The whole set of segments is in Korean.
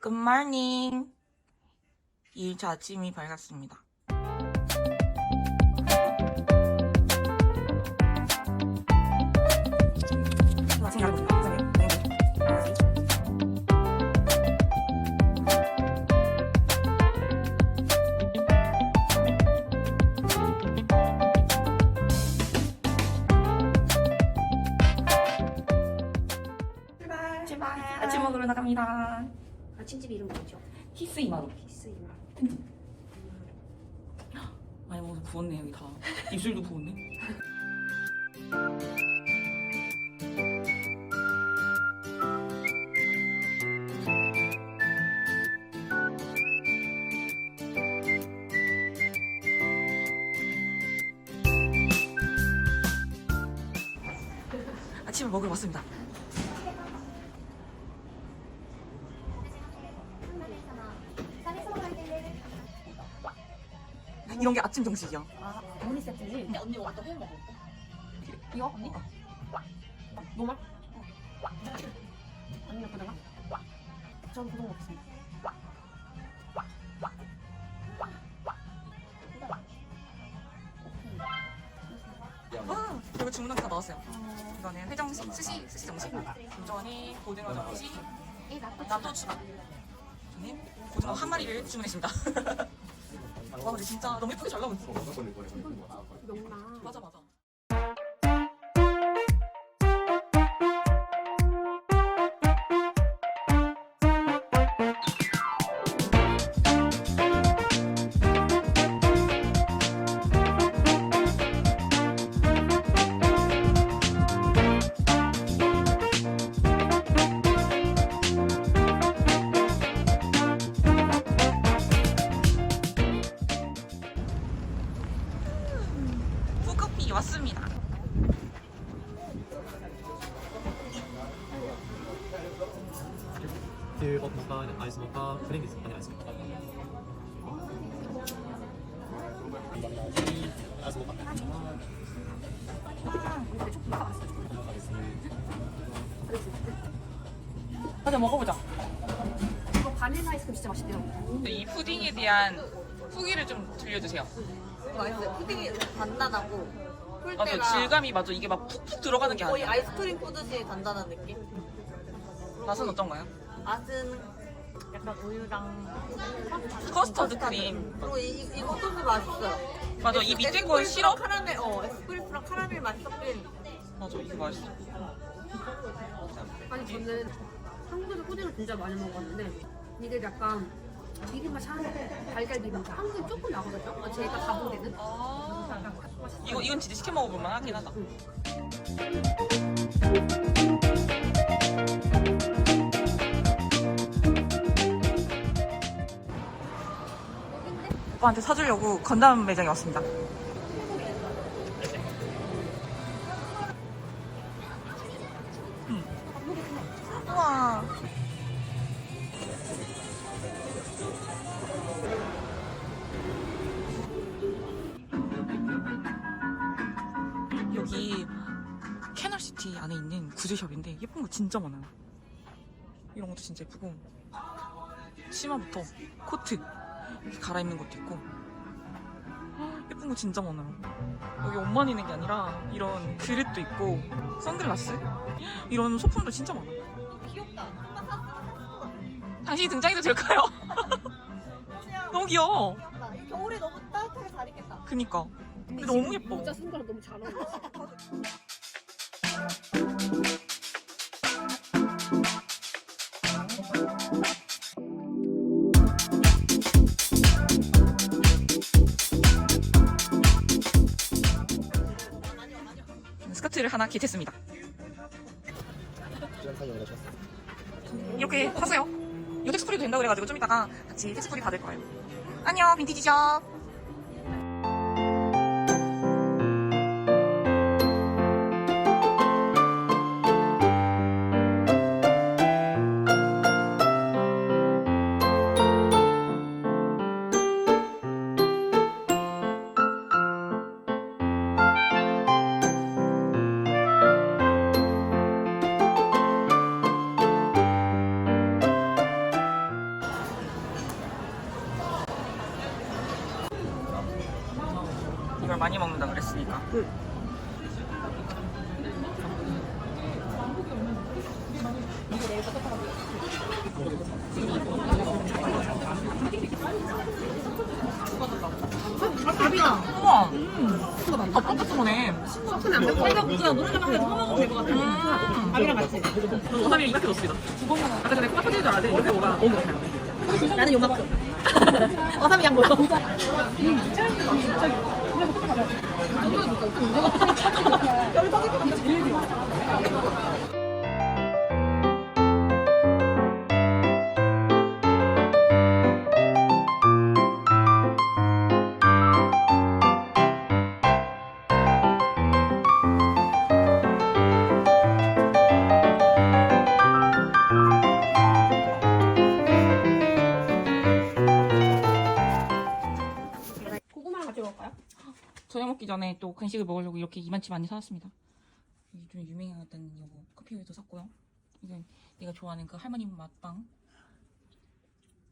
굿모닝. 2일차 아침이 밝았습니다. 출발. 아침 먹으러 나갑니다. 아침집 이름 뭐죠? 히스 이마루. 키스 이마. 많이 먹어서 부었네 여기 다. 입술도 부었네. 아침을 먹으러 왔습니다. 이런 게 아침 정식이야. 아, 어머니 세트지? 근데 언니 완전 호응 먹어. 이거 언니? 노말? 언니 고등어? 전 고등어 먹겠습니다. 아, 그리고 주문한 게다 나왔어요. 이거는 회정식, 스시, 스시 정식. 김전이 고등어 정식, 나또 추가. 저는 고등어 한 마리를 주문했습니다. 와, 근데 진짜 너무 예쁘게 잘 나오고 있어. 명나. 맞아, 맞아. 아이스 모카 아이스 모카 가자, 먹어보자. 이거 바닐라 아이스크림 진짜 맛있대요. 이 푸딩에 대한 후기를 좀 들려주세요. 맛있어요. 푸딩이 단단하고 맞아, 풀때가 질감이 맞아. 이게 막 푹푹 들어가는 게 거의 아니야. 아이스크림 뿌듯이 단단한 느낌? 맛은 어떤가요? 맛은 약간 우유랑 커스터드 크림. 그리고 이, 이- 이것도 맛있어요. 맞아, 이 밑에 거 에스프레소랑 시럽? 카라멜, 어, 에스프레소랑 카라멜 맛이 섞인 맞아, 이거 맛있어. 아니 저는 한국에서 푸딩을 진짜 많이 먹었는데 이게 약간 비빔맛이 한 달걀 비빔밥. 한국에 조금 나거든요. 어, 제가 가본 데는. 아, 이거, 이건 진짜 시켜 먹어볼만 하긴 하다. 오빠한테 사주려고 건담 매장에 왔습니다. 음. 여기 캐널시티 안에 있는 구제샵인데 예쁜 거 진짜 많아요. 이런 것도 진짜 예쁘고 치마부터 코트 이렇게 갈아입는 것도 있고 헉, 예쁜 거 진짜 많아요. 여기 옷만 있는 게 아니라 이런 그릇도 있고 선글라스 이런 소품도 진짜 많아요. 귀엽다. 당신이 등장해도 될까요? 너무 귀여워. 겨울에 너무 따뜻하게 잘 입겠다. 그니까. 근데 너무 예뻐. 모자 쓴 거랑 너무 잘 어울려. 스커트를 하나 겟했습니다. 이렇게 샀어요. 이거 텍스프리도 된다고 그래가지고 좀 이따가 같이 텍스프리 받을 거예요. 안녕, 빈티지샵. 밥이다. 우와. 거네. 안 먹으면 될것 같아. 음. 밥이랑 같이. 와사비 이렇게 넣습니다. 아까 전에 꼬마 터질 줄 알았는데 이렇게 먹어야 너무 같아요. 나는 요만큼. 와사비 양 먹어. 고구마랑 같이 먹을까요? 전에 또 간식을 먹으려고 이렇게 이만치 많이 사왔습니다. 좀 유명하다는 이거 커피우유도 샀고요. 이건 내가 좋아하는 그 할머니 맛빵.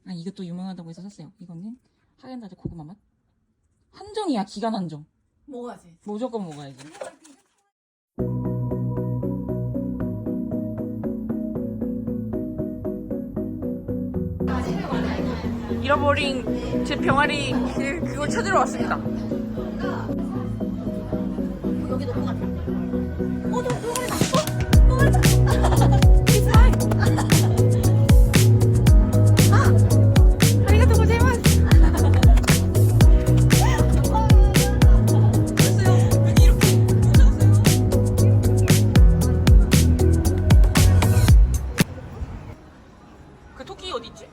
아 이것도 유명하다고 해서 샀어요. 이거는 하겐다즈 고구마 맛. 한정이야 기간 한정. 먹어야지. 무조건 먹어야지. 잃어버린 제 병아리 그, 그걸 찾으러 왔습니다. 여기 놓고 가자. 그 토끼 어디 있지?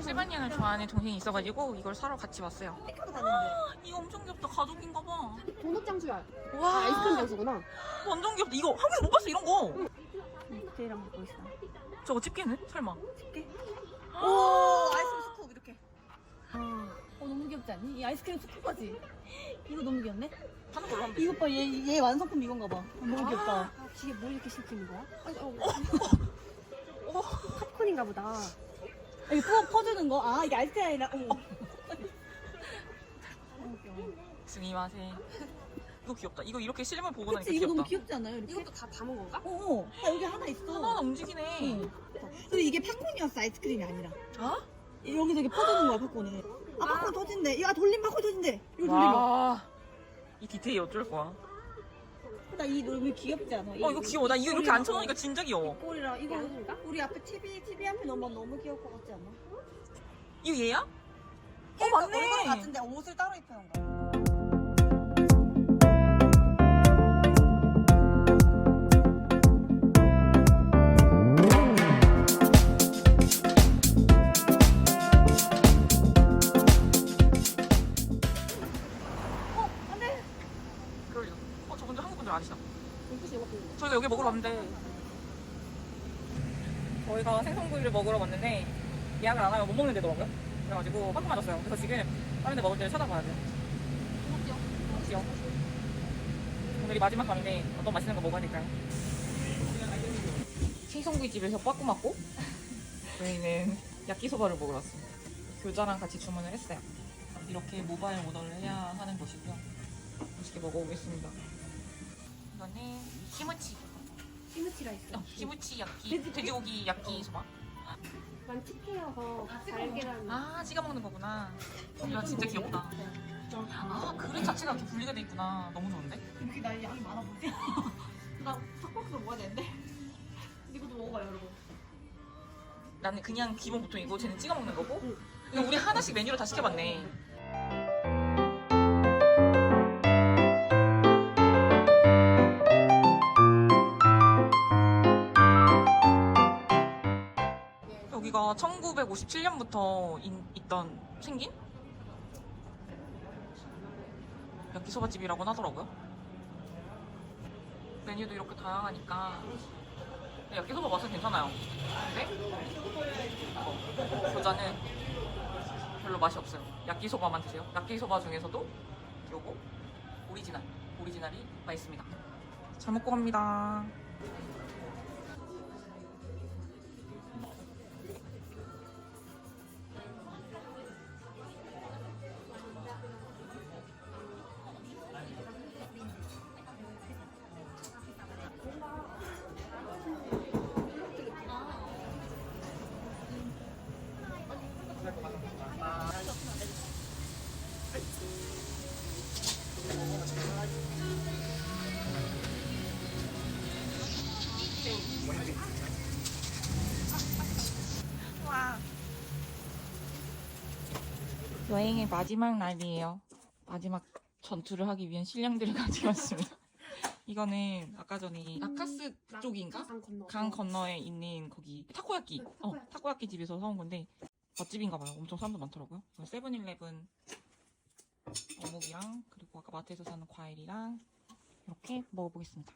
세바니안을 좋아하는 동생이 있어가지고 이걸 사러 같이 왔어요. 이거 엄청 귀엽다. 가족인가 봐. 도넛 장수야. 와, 아, 아이스크림 장수구나. 완전 귀엽다. 이거 한국에서 못 봤어 이런 거. 쟤랑 먹고 있어. 저거 집게는? 설마? 오, 아이스크림 스쿱 이렇게. 어, 너무 귀엽지 않니? 이 아이스크림 스쿱까지. 이거 너무 귀엽네. 하는 걸로 하면 돼. 이것 봐, 얘, 얘 완성품 이건가 봐. 너무 귀엽다. 아, 뒤에 뭘 이렇게 씹히는 거야? 어, 팝콘인가 보다. 이거 퍼, 퍼주는 거? 아, 이게 아이스크림이 아니라, 어머. 스미마세. 이거 귀엽다. 이거 이렇게 실물 보고 나니까 그치, 이거 귀엽다. 너무 귀엽지 않아요? 이렇게? 이것도 다 담은 건가? 어, 야, 여기 하나 있어. 하나 움직이네. 응. 근데 이게 팝콘이었어, 아이스크림이 아니라. 아? 여기서 이렇게 퍼주는 거야, 팝콘을. 아, 팝콘 터진대. 야, 돌림 팝콘 터진대. 이거 돌림 봐. 와. 이 디테일 어쩔 거야. 나이 너무 귀엽지 않아? 어 이거 귀여워. 나 이거 이렇게 앉혀놓으니까 진짜 귀여워. 꼴이랑 이거 양인가? 우리 앞에 TV TV 한편 넣으면 너무 귀여울 것 같지 않아? 이거 얘야? 어 맞네. 얼굴 같은데 옷을 따로 입혀놓은 거야. 저희가 생선구이를 먹으러 왔는데 예약을 안 하면 못 먹는 데더라고요. 그래가지고 빠꾸 맞았어요. 그래서 지금 다른 데 먹을 때를 찾아봐야 돼요. 그렇지요. 오늘이 마지막 밤인데 어떤 맛있는 거 먹어야 될까요? 생선구이 집에서 빠꾸 맞고 저희는 야끼소바를 먹으러 왔습니다. 교자랑 같이 주문을 했어요. 이렇게 모바일 오더를 해야 하는 것이고요. 맛있게 먹어보겠습니다. 이거는 키무치. 키무치 라이스. 어, 키무치 야끼, 돼지고기 야끼 소바. 만치케여서 달걀랑 아, 찍어 먹는 거구나. 야, 진짜 귀엽다. 아, 그릇 자체가 이렇게 분리가 돼 있구나. 너무 좋은데? 이렇게 나 양이 많아 보이지? 나 턱박스 먹어야 되는데. 이것도 먹어봐요, 여러분. 나는 그냥 기본 보통 이거 쟤는 찍어 먹는 거고. 이거 우리 하나씩 메뉴를 다 시켜봤네. 1957년부터 있던 생긴 야끼소바집이라고 하더라고요. 메뉴도 이렇게 다양하니까 야끼소바 맛은 괜찮아요. 근데 어, 교자는 별로 맛이 없어요. 야끼소바만 드세요. 야끼소바 중에서도 요거 오리지널 오리지널이 맛있습니다. 잘 먹고 갑니다. 마지막 날이에요. 마지막 전투를 하기 위한 식량들을 가져왔습니다. 이거는 아까 전에 나카스 쪽인가? 강 건너. 강 건너 에 있는 거기 타코야끼 네, 어 타코야끼. 타코야끼 집에서 사온 건데 맛집인가 봐요 엄청 사람도 많더라고요 세븐일레븐 어묵이랑 그리고 아까 마트에서 사는 과일이랑 이렇게 먹어보겠습니다